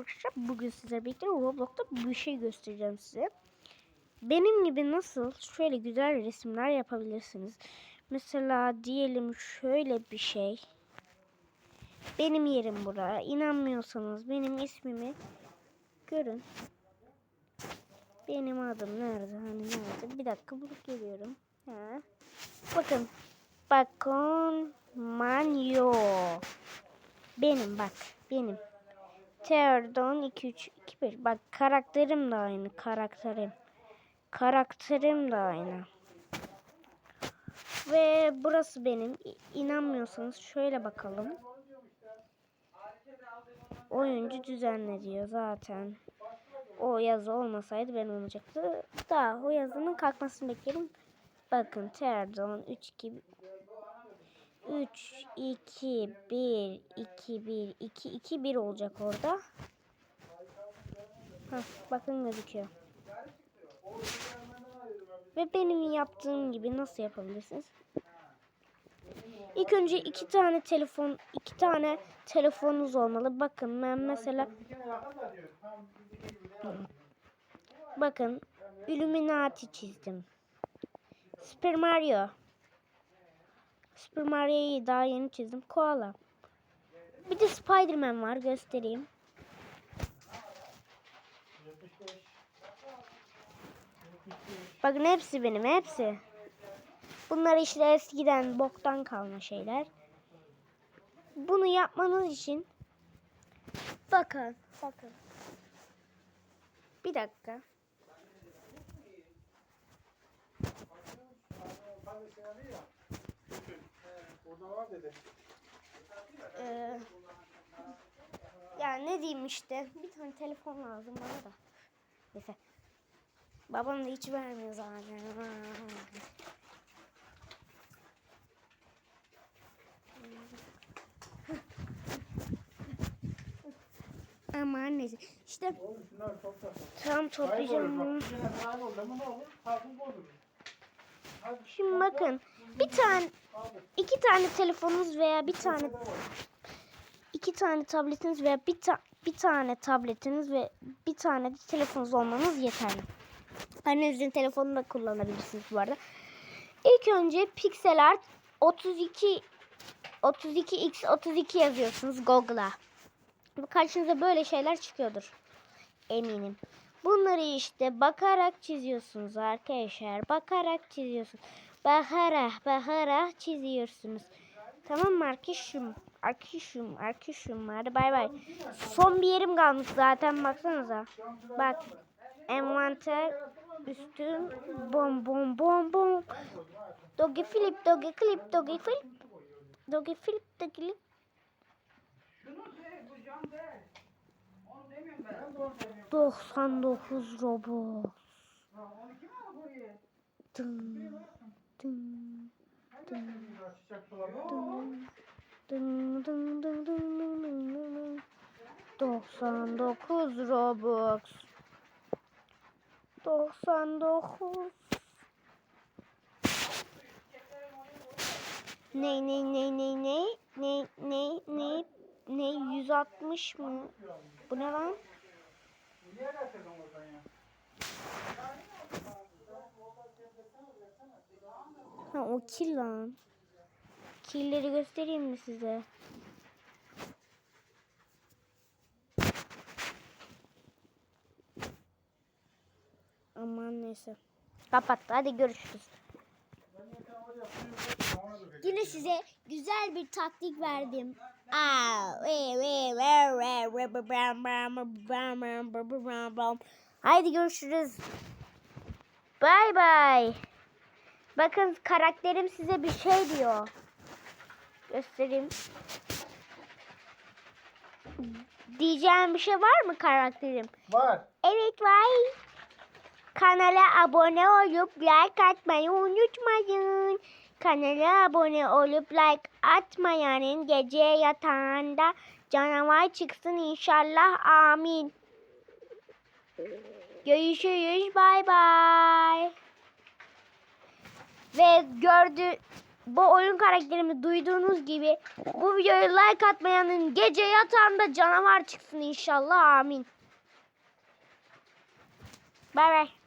arkadaşlar. Bugün sizlerle birlikte Roblox'ta bir şey göstereceğim size. Benim gibi nasıl şöyle güzel resimler yapabilirsiniz. Mesela diyelim şöyle bir şey. Benim yerim bura. İnanmıyorsanız benim ismimi görün. Benim adım nerede? Hani nerede? Bir dakika bulup geliyorum. Ha. Bakın. Bakın. Manyo. Benim bak. Benim. Teordon 2 3 2 1. Bak karakterim de aynı. Karakterim. Karakterim de aynı. Ve burası benim. İnanmıyorsanız şöyle bakalım. Oyuncu düzenle diyor zaten. O yazı olmasaydı ben olacaktı. Daha o yazının kalkmasını bekliyorum. Bakın Teordon 3 2 3 2 1 2 1 2 2 1 olacak orada. Hah, bakın gözüküyor. Ve benim yaptığım gibi nasıl yapabilirsiniz? İlk önce iki tane telefon, iki tane telefonunuz olmalı. Bakın ben mesela bakın Illuminati çizdim. Super Mario. Super Mario'yu daha yeni çizdim. Koala. Bir de Spider-Man var. Göstereyim. Bakın hepsi benim. Hepsi. Bunlar işte eskiden boktan kalma şeyler. Bunu yapmanız için bakın. Bakın. Bir dakika. Orada var dedi. Ee, yani ne diyeyim işte. Bir tane telefon lazım bana da. Neyse. Babam da hiç vermiyor zaten. Ama neyse. İşte Oğlum şunlar topla. tam toplayacağım. Kaybolur bak. Bir tane kayboldu ne olur? Kalkın bozulur. Şimdi bakın. Bir tane, iki tane telefonunuz veya bir tane iki tane tabletiniz veya bir, ta- bir tane tabletiniz ve bir tane de telefonunuz olmanız yeterli. Annenizin telefonunu da kullanabilirsiniz bu arada. İlk önce pixel art 32 32x 32 yazıyorsunuz Google'a. Karşınıza böyle şeyler çıkıyordur. Eminim. Bunları işte bakarak çiziyorsunuz arkadaşlar. Bakarak çiziyorsunuz. Bakarak bakarak çiziyorsunuz. Tamam mı arkadaşım? Arkadaşım, arkadaşım. Hadi bay bay. Son bir yerim kalmış zaten baksanıza. Bak. Envanter üstüm bom bom bom bom. Dogi flip, dogi clip, dogi flip. Dogi flip, dogi flip. 99 Robux. Dın dın dın dın dın dın dın dın 99 Robux. 99 Ney ney ney ney ney? Ney ney ney? Ne 160 mı? Bu ne lan? Ha o kill lan. Killleri göstereyim mi size? Aman neyse. Kapattı. Hadi görüşürüz. Bam, bam, bam, bam, bam. Haydi görüşürüz. Bay bay. Bakın karakterim size bir şey diyor. Göstereyim. Diyeceğim bir şey var mı karakterim? Var. Evet var. Kanala abone olup like atmayı unutmayın. Kanala abone olup like atmayanın gece yatağında canavar çıksın inşallah. Amin. Görüşürüz. Bay bay. Ve gördü bu oyun karakterimi duyduğunuz gibi bu videoya like atmayanın gece yatağında canavar çıksın inşallah amin. Bay bay.